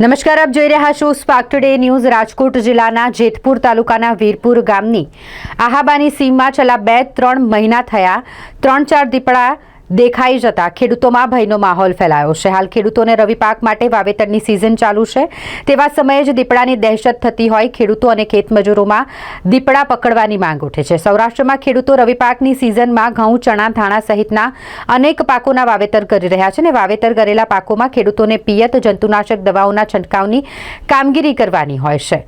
નમસ્કાર, આપ જોઈ રહ્યા છો સ્પાર્ક ટુડે ન્યૂઝ રાજકોટ જિલ્લાના જેતપુર તાલુકાના વીરપુર ગામની. આહાબાની સીમમાં છેલ્લા બે ત્રણ મહિના થયા ત્રણ ચાર દીપડા દેખાઈ જતા ખેડૂતોમાં ભયનો માહોલ ફેલાયો છે. હાલ ખેડૂતોને રવિ પાક માટે વાવેતરની સિઝન ચાલુ છે. તેવા સમયે જ દીપડાની દહેશત થતી હોય ખેડૂતો અને ખેતમજૂરોમાં દીપડા પકડવાની માંગ ઉઠે છે. સૌરાષ્ટ્રમાં ખેડૂતો રવિ પાકની સિઝનમાં ઘઉં, ચણા, ધાણા સહિતના અનેક પાકોના વાવેતર કરી રહ્યા છે અને વાવેતર કરેલા પાકોમાં ખેડૂતોને પિયત, જંતુનાશક દવાઓના છંટકાવની કામગીરી કરવાની હોય છે.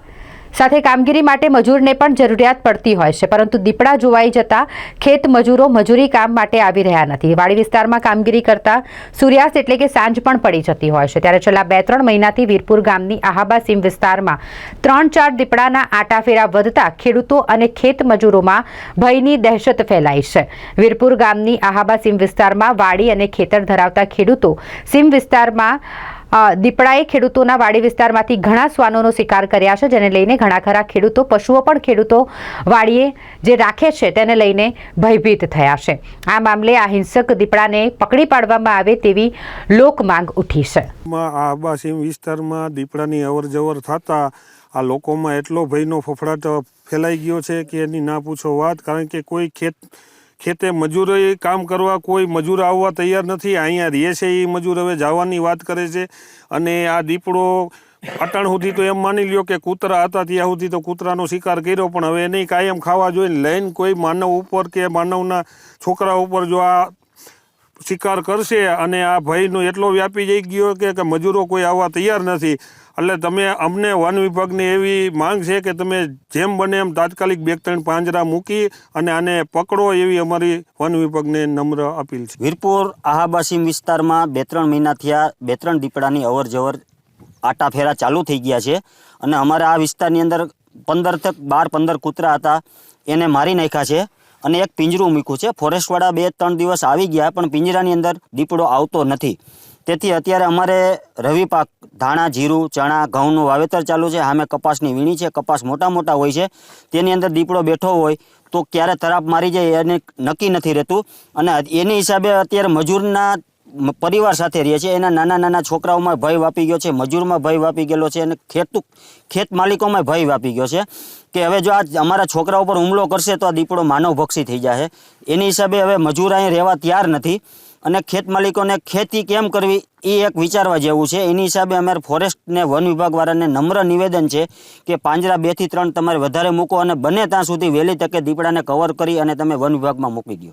સાથે કામગીરી માટે મજૂરને પણ જરૂરિયાત પડતી હોય છે, પરંતુ દીપડા જોવાઈ જતા ખેત મજૂરો મજૂરી કામ માટે આવી રહ્યા નથી. વાડી વિસ્તારમાં કામગીરી કરતા સૂર્યાસ્ત એટલે કે સાંજ પણ પડી જતી હોય છે. ત્યારે છેલ્લા બે ત્રણ મહિનાથી વીરપુર ગામની આહાબા સીમ વિસ્તારમાં ત્રણ ચાર દીપડાના આટાફેરા વધતા ખેડૂતો અને ખેત મજૂરોમાં ભયની દહેશત ફેલાઈ છે. વીરપુર ગામની આહાબા સીમ વિસ્તારમાં વાડી અને ખેતર ધરાવતા ખેડૂતો સીમ વિસ્તારમાં દીપડાએ ખેડૂતોના વાડી વિસ્તારમાંથી ઘણા શ્વાનોનો શિકાર કર્યા છે, જેને લઈને ઘણા ખરા ખેડૂતો, પશુઓ પણ ખેડૂતો વાડીએ જે રાખે છે તેને લઈને ભયભીત થયા છે. આ મામલે આ હિંસક દીપડાને પકડી પાડવામાં આવે તેવી લોક માંગ ઉઠી છે. આબાસીમ વિસ્તારમાં દીપડાની અવર જવર થતા આ લોકોમાં એટલો ભયનો ફફડાટ ફેલાઈ ગયો છે કે એની ના પૂછો વાત, કારણ કે કોઈ ખેત ખેતે મજૂરોએ કામ કરવા કોઈ મજૂર આવવા તૈયાર નથી. અહીંયા રહે છે એ મજૂર. હવે જવાની વાત કરે છે અને આ દીપડો અટાણ સુધી તો એમ માની લ્યો કે કૂતરા હતા ત્યાં સુધી તો કૂતરાનો શિકાર કર્યો, પણ હવે એને કાયમ ખાવા જોઈએ લઈને કોઈ માનવ ઉપર કે માનવના છોકરા ઉપર જો આ શિકાર કરશે અને આ ભયનો એટલો વ્યાપી જઈ ગયો કે કે મજૂરો કોઈ આવવા તૈયાર નથી. એટલે તમે અમને વન વિભાગની એવી માંગ છે કે તમે જેમ બને એમ તાત્કાલિક બે ત્રણ પાંજરા મૂકી અને આને પકડો એવી અમારી વન વિભાગને નમ્ર અપીલ છે. વીરપુર, આહાબાસીમ વિસ્તારમાં બે ત્રણ મહિના થયા, બે ત્રણ દીપડાની અવર જવર આટા ફેરા ચાલુ થઈ ગયા છે અને અમારા આ વિસ્તારની અંદર પંદરથી બાર પંદર કૂતરા હતા, એને મારી નાખ્યા છે અને એક પિંજરું મૂક્યું છે. ફોરેસ્ટવાળા બે ત્રણ દિવસ આવી ગયા, પણ પિંજરાની અંદર દીપડો આવતો નથી. તેથી અત્યારે અમારે રવિ પાક, ધાણા, જીરું, ચણા, ઘઉંનું વાવેતર ચાલુ છે. સામે કપાસની વીણી છે. કપાસ મોટા મોટા હોય છે. તેની અંદર દીપડો બેઠો હોય તો ક્યારે તરાપ મારી જાય એને નક્કી નથી રહેતું. અને એની હિસાબે અત્યારે મજૂરના પરિવાર સાથે રહે છે. એના નાના નાના છોકરાઓમાં ભય વાપી ગયો છે. મજૂરમાં ભય વાપી ગયેલો છે. અને ખેતું, ખેત માલિકોમાં ભય વાપી ગયો છે કે હવે જો આ અમારા છોકરા ઉપર હુમલો કરશે તો આ દીપડો માનવભક્ષી થઈ જશે એની હિસાબે હવે મજૂર અહીં રહેવા તૈયાર નથી. અને ખેત માલિકોને ખેતી કેમ કરવી એ એક વિચારવા જેવું છે. એની હિસાબે અમારે ફોરેસ્ટને વન વિભાગવાળાને નમ્ર નિવેદન છે કે પાંજરા બેથી ત્રણ તમારે વધારે મૂકો અને બને ત્યાં સુધી વહેલી તકે દીપડાને કવર કરી અને તમે વન વિભાગમાં મૂકી દો